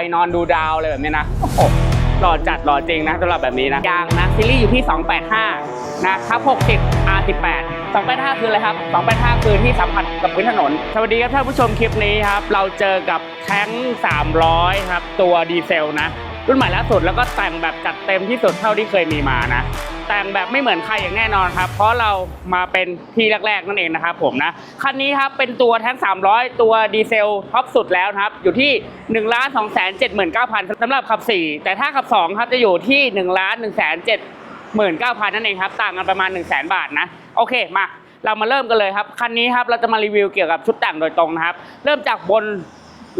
ไปนอนดูดาวอะไรแบบนี้นะโอ้โหหล่อจัดหล่อจริงนะสำหรับแบบนี้นะยางนะซีรีส์อยู่ที่ 285 นะครับ60 R18 285 คืออะไรครับ 285 คือที่สัมผัสกับพื้นถนน สวัสดีครับท่านผู้ชมคลิปนี้ครับ เราเจอกับแท้ง 300 ครับ ตัวดีเซลนะ รุ่นใหม่ล่าสุดแล้วก็แต่งแบบจัดเต็มที่สุดเท่าที่เคยมีมานะแต่งแบบไม่เหมือนใครอย่างแน่นอนครับ เพราะเรามาเป็นที่แรกๆนั่นเองนะครับผมนะคันนี้ครับเป็นตัวแท้ง 300 ตัวดีเซลท็อปสุดแล้วครับ อยู่ที่1 2 7 9 0 0 0สำหรับขับ 4 แต่ถ้าขับ 2 ครับจะอยู่ที่1,179,000นั่นเองครับ ต่างกันประมาณ1 0 0 0 0แบาทนะ โอเคมาเรามาเริ่มกันเลยครับ คันนี้ครับเราจะมารีวิวเกี่ยวกับชุดแต่งโดยตรงนะครับ เริ่มจากบน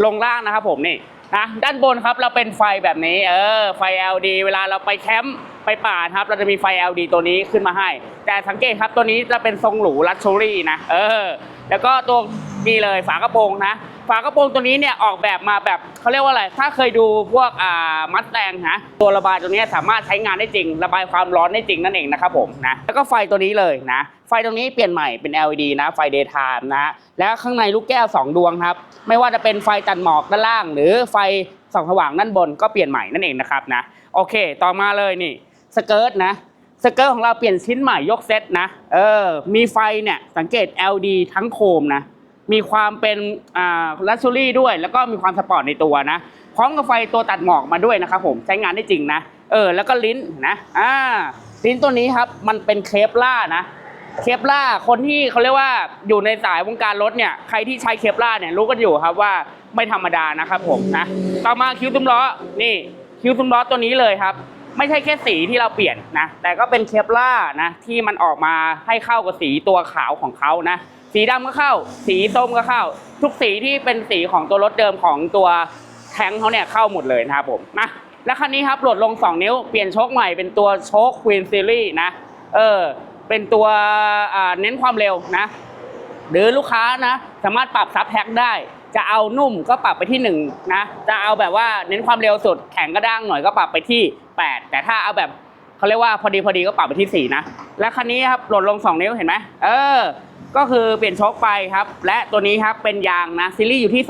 ลงล่างนะครับผมนี่ นะด้านบนครับเราเป็นไฟแบบนี้เออไฟ LED เวลาเราไปแคมป์ไปป่าครับ เราจะมีไฟ LED ตัวนี้ขึ้นมาให้ แต่สังเกตครับตัวนี้จะเป็นทรงหรูลักชัวรี่นะเออ แล้วก็ตัวนี่เลยฝากระโปรงนะ ฝากระโปรงตัวนี้เนี่ยออกแบบมาแบบเขาเรียกว่าอะไร ถ้าเคยดูพวกอ่ามัดแตงนะตัวระบายตัวนี้สามารถใช้งานได้จริง ระบายความร้อนได้จริงนั่นเองนะครับผมนะแล้วก็ไฟตัวนี้เลยนะ ไฟตรงนี้เปลี่ยนใหม่เป็น LED นะไฟ daytime นะแล้วข้างในลูกแก้ว 2 ดวงครับไม่ว่าจะเป็นไฟตัดหมอกด้านล่าง หรือไฟส่องสว่างด้านบนก็เปลี่ยนใหม่นั่นเองนะครับนะโอเค ต่อมาเลยนี่สเกิร์ตนะสเกิร์ตของเราเปลี่ยนชิ้นใหม่ยกเซตนะเออมีไฟเนี่ยสังเกต LED ทั้งโคมนะ มีความเป็นอ่าลักชัวรี่ด้วย แล้วก็มีความสปอร์ตในตัวนะ พร้อมกับไฟตัวตัดหมอกมาด้วยนะครับผมใช้งานได้จริงนะ เออ แล้วก็ลิ้นนะอ่าลิ้นตัวนี้ครับมันเป็นเคปล่านะเคปล่าคนที่เขาเรียกว่าอยู่ในสายวงการรถเนี่ยใครที่ใช้เคปล่าเนี่ยรู้กันอยู่ครับว่าไม่ธรรมดานะครับผมนะต่อมาคิ้วตุ้มล้อนี่คิ้วตุ้มล้อตัวนี้เลยครับ ไม่ใช่แค่สีที่เราเปลี่ยนนะแต่ก็เป็นเคปล่านะที่มันออกมาให้เข้ากับสีตัวขาวของเขานะ สีดำก็เข้า สีส้มก็เข้า ทุกสีที่เป็นสีของตัวรถเดิมของตัวแท้งเขาเนี่ยเข้าหมดเลยนะครับผมนะแล้วคันนี้ครับโหลดลง 2 นิ้วเปลี่ยนโชคใหม่เป็นตัวโชค Queen Series นะเออเป็นตัวเน้นความเร็วนะ หรือลูกค้านะ สามารถปรับซับแพ็กได้ จะเอานุ่มก็ปรับไปที่1นะจะเอาแบบว่าเน้นความเร็วสุดแข็งก็ด้างหน่อยก็ปรับไปที่ 8 แต่ถ้าเอาแบบเขาเรียกว่าพอดีพอดีก็ปรับไปที่4นะและคันนี้ครับโหลดลง 2 นิ้วเห็นไหมเออ ก็คือเปลี่ยนโชคไปครับ และตัวนี้ครับเป็นยางนะซีรีส์อยู่ที่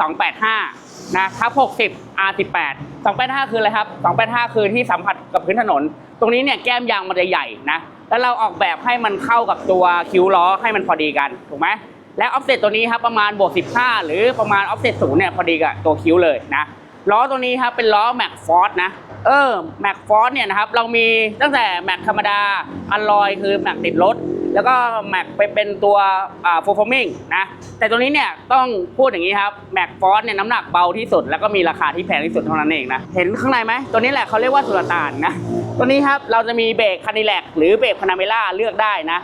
285 นะทับ60 R18 285 คืออะไรครับ 285 คือที่สัมผัสกับพื้นถนน ตรงนี้เนี่ยแก้มยางมันจะใหญ่นะแล้วเราออกแบบให้มันเข้ากับตัวคิ้วล้อให้มันพอดีกันถูกไหมและออฟเซตตัวนี้ครับประมาณบวก 15 หรือประมาณออฟเซตศูนย์เนี่ยพอดีกับตัวคิ้วเลยนะล้อตัวนี้ครับเป็นล้อแม็กฟอร์นะเออแม็กฟอร์เนี่ยนะครับเรามีตั้งแต่แม็กธรรมดาอัลลอยคือแม็กติดรถ แล้วก็แม็กไปเป็นตัวอ่า performing นะแต่ตัวนี้เนี่ยต้องพูดอย่างนี้ครับแม็กฟอร์เนี่ยน้ำหนักเบาที่สุด แล้วก็มีราคาที่แพงที่สุดเท่านั้นเองนะเห็นข้างในไหมตัวนี้แหละเขาเรียกว่าสุลต่านนะตัวนี้ครับเราจะมีเบรกคานิแลกหรือเบรกพานาเมล่าเลือกได้นะ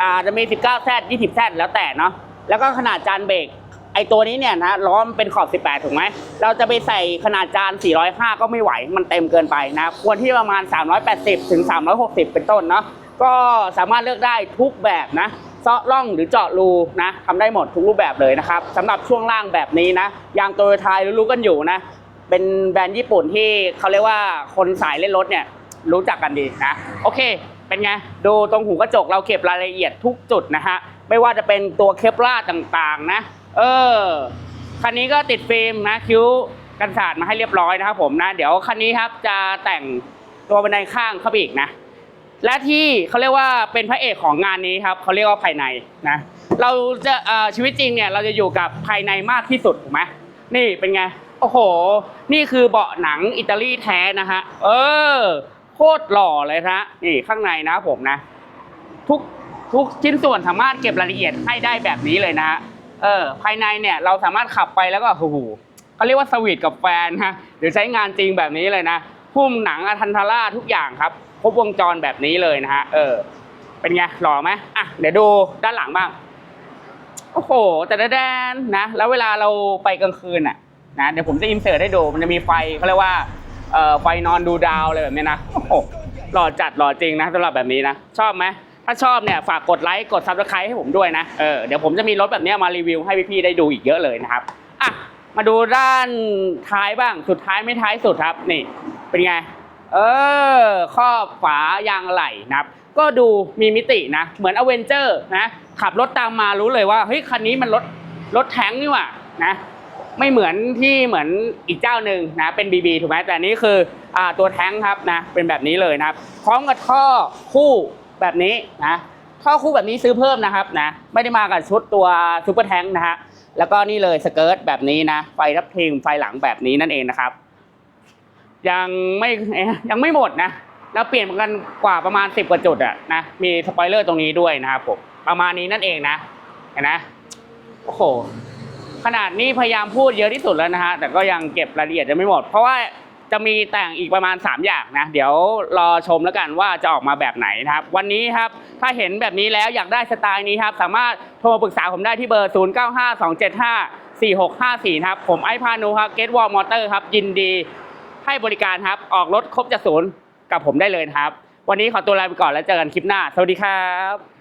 อ่าจะมี 19แซด20แซดแล้วแต่เนาะแล้วก็ขนาดจานเบรกไอตัวนี้เนี่ยนะล้อมเป็นขอบ 18 ถูกไหม เราจะไปใส่ขนาดจาน 405 ก็ไม่ไหว มันเต็มเกินไปนะ ควรที่ประมาณ 380 ถึง 360 เป็นต้นเนาะ ก็สามารถเลือกได้ทุกแบบนะเซาะร่องหรือเจาะรูนะทำได้หมดทุกรูปแบบเลยนะครับสำหรับช่วงล่างแบบนี้นะยางโตโยต้ารู้กันอยู่นะเป็นแบรนด์ญี่ปุ่นที่เขาเรียกว่าคนสายเล่นรถเนี่ยรู้จักกันดีนะโอเค เป็นไงดูตรงหูกระจกเราเก็บรายละเอียดทุกจุดนะฮะไม่ว่าจะเป็นตัวเคปลาต่างๆนะ เออคันนี้ก็ติดฟิล์มนะคิ้วกันสาดมาให้เรียบร้อยนะครับผมนะ เดี๋ยวคันนี้ครับจะแต่งตัวบันไดข้างเข้าไปอีกนะ และที่เขาเรียกว่าเป็นพระเอกของงานนี้ครับเขาเรียกว่าภายในนะเราจะชีวิตจริงเนี่ยเราจะอยู่กับภายในมากที่สุดถูกไหมนี่เป็นไงโอ้โห นี่คือเบาะหนังอิตาลีแท้นะฮะเออโคตรหล่อเลยนะนี่ข้างในนะผมนะ ทุกทุกชิ้นส่วนสามารถเก็บรายละเอียดให้ได้แบบนี้เลยนะเออภายในเนี่ยเราสามารถขับไปแล้วก็โอ้โหเขาเรียกว่าสวีทกับแฟนนะหรือใช้งานจริงแบบนี้เลยนะหุ้มหนังอาทันทาร่าทุกอย่างครับ ครบวงจรแบบนี้เลยนะฮะเออ เป็นไงหล่อไหมอะเดี๋ยวดูด้านหลังบ้างโอ้โห แต่ละแดนนะ แล้วเวลาเราไปกลางคืนอะนะเดี๋ยวผมจะอินเสิร์ตให้ดู มันจะมีไฟเขาเรียกว่าเอ่อไฟนอนดูดาวอะไรแบบนี้นะโอ้โหหล่อจัดหล่อจริงนะสำหรับแบบนี้นะ ชอบไหมถ้าชอบเนี่ยฝากกดไลค์กดซับสไครต์ให้ผมด้วยนะเออเดี๋ยวผมจะมีรถแบบนี้มารีวิวให้พี่ๆได้ดูอีกเยอะเลยนะครับอะมาดูด้านท้ายบ้างสุดท้ายไม่ท้ายสุดครับนี่ เป็นไง เออ ครอบฝายางไหล่นะครับ ก็ดูมีมิตินะ เหมือนอเวนเจอร์นะ ขับรถตามมารู้เลยว่าเฮ้ยคันนี้มันรถรถแท้งนี่หว่านะไม่เหมือนที่เหมือนอีกเจ้าหนึ่งนะเป็น BB ถูกไหมแต่นี้คืออตัวแท้งครับนะเป็นแบบนี้เลยนะครับ พร้อมกับท่อคู่แบบนี้นะท่อคู่แบบนี้ซื้อเพิ่มนะครับนะไม่ได้มากับชุดตัวซูเปอร์แท้งนะฮะแล้วก็นี่เลยสเกิร์ตแบบนี้นะไฟทับทิมไฟหลังแบบนี้นั่นเองนะครับ ยังไม่ยังไม่หมดนะแล้วเปลี่ยนกันกว่าประมาณ 10 กว่าจุดอะนะมีสปอยเลอร์ตรงนี้ด้วยนะครับผมประมาณนี้นั่นเองนะเห็นนะโอ้โหขนาดนี้พยายามพูดเยอะที่สุดแล้วนะฮะแต่ก็ยังเก็บรายละเอียดจะไม่หมด เพราะว่าจะมีแต่งอีกประมาณ 3 อย่างนะ เดี๋ยวรอชมแล้วกันว่าจะออกมาแบบไหนนะครับ วันนี้ครับถ้าเห็นแบบนี้แล้วอยากได้สไตล์นี้ครับ สามารถโทรปรึกษาผมได้ที่เบอร์ 0 9 5 2 7 5 4 6 5 4 นะครับ ผมไอพานุครับเกตวอลมอเตอร์ครับ ยินดี ให้บริการครับ ออกรถครบจากศูนย์กับผมได้เลยครับ วันนี้ขอตัวลาไปก่อนแล้วเจอกันคลิปหน้า สวัสดีครับ